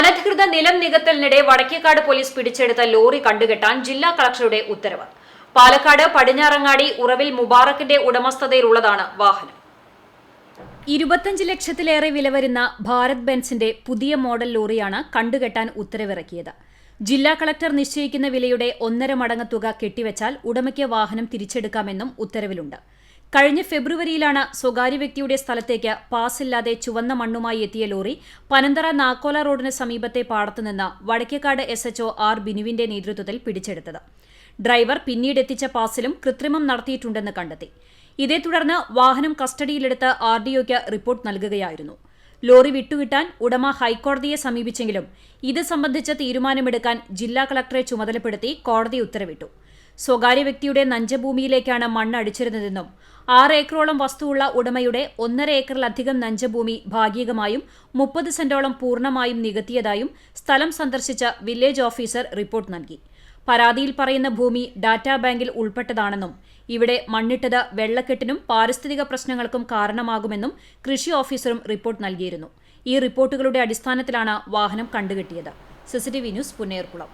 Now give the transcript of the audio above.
അനധികൃത നിലം നികത്തലിനിടെ വടക്കേക്കാട് പോലീസ് പിടിച്ചെടുത്ത ലോറി കണ്ടുകെട്ടാൻ ജില്ലാ കളക്ടറുടെ ഉത്തരവ്. പാലക്കാട് പടിഞ്ഞാറങ്ങാടി ഉറവിൽ മുബാറക്കിന്റെ ഉടമസ്ഥതയിലുള്ളതാണ് വാഹനം. ഇരുപത്തഞ്ച് ലക്ഷത്തിലേറെ വില വരുന്ന ഭാരത് ബെൻസിന്റെ പുതിയ മോഡൽ ലോറിയാണ് കണ്ടുകെട്ടാൻ ഉത്തരവിറക്കിയത്. ജില്ലാ കളക്ടർ നിശ്ചയിക്കുന്ന വിലയുടെ ഒന്നര മടങ്ങ് തുക കെട്ടിവെച്ചാൽ ഉടമയ്ക്ക് വാഹനം തിരിച്ചെടുക്കാമെന്നും ഉത്തരവിലുണ്ട്. കഴിഞ്ഞ ഫെബ്രുവരിയിലാണ് സ്വകാര്യ വ്യക്തിയുടെ സ്ഥലത്തേക്ക് പാസില്ലാതെ ചുവന്ന മണ്ണുമായി എത്തിയ ലോറി പനന്തറ നാക്കോല റോഡിന് സമീപത്തെ പാടത്തുനിന്ന് Vadakkekad S H O R ബിനുവിന്റെ നേതൃത്വത്തിൽ പിടിച്ചെടുത്തത്. ഡ്രൈവർ പിന്നീട് എത്തിച്ച പാസിലും കൃത്രിമം നടത്തിയിട്ടുണ്ടെന്ന് കണ്ടെത്തി. ഇതേ തുടർന്ന് വാഹനം കസ്റ്റഡിയിലെടുത്ത് ആർ ഡിഒയ്ക്ക് റിപ്പോർട്ട് നൽകുകയായിരുന്നു. ലോറി വിട്ടുകിട്ടാൻ ഉടമ ഹൈക്കോടതിയെ സമീപിച്ചെങ്കിലും ഇത് സംബന്ധിച്ച തീരുമാനമെടുക്കാൻ ജില്ലാ കളക്ടറെ ചുമതലപ്പെടുത്തി കോടതി ഉത്തരവിട്ടു. സ്വകാര്യ വ്യക്തിയുടെ നഞ്ചഭൂമിയിലേക്കാണ് മണ്ണ് അടിച്ചിരുന്നതെന്നും ആറ് ഏക്കറോളം വസ്തുവുള്ള ഉടമയുടെ ഒന്നര ഏക്കറിലധികം നഞ്ചഭൂമി ഭാഗികമായും മുപ്പത് സെന്റോളം പൂർണമായും നികത്തിയതായും സ്ഥലം സന്ദർശിച്ച വില്ലേജ് ഓഫീസർ റിപ്പോർട്ട് നൽകി. പരാതിയിൽ പറയുന്ന ഭൂമി ഡാറ്റാ ബാങ്കിൽ ഉൾപ്പെട്ടതാണെന്നും ഇവിടെ മണ്ണിട്ടത് വെള്ളക്കെട്ടിനും പാരിസ്ഥിതിക പ്രശ്നങ്ങൾക്കും കാരണമാകുമെന്നും കൃഷി ഓഫീസറും റിപ്പോർട്ട് നൽകിയിരുന്നു. ഈ റിപ്പോർട്ടുകളുടെ അടിസ്ഥാനത്തിലാണ് വാഹനം കണ്ടുകെട്ടിയത്. CCTV news Punnerkulam.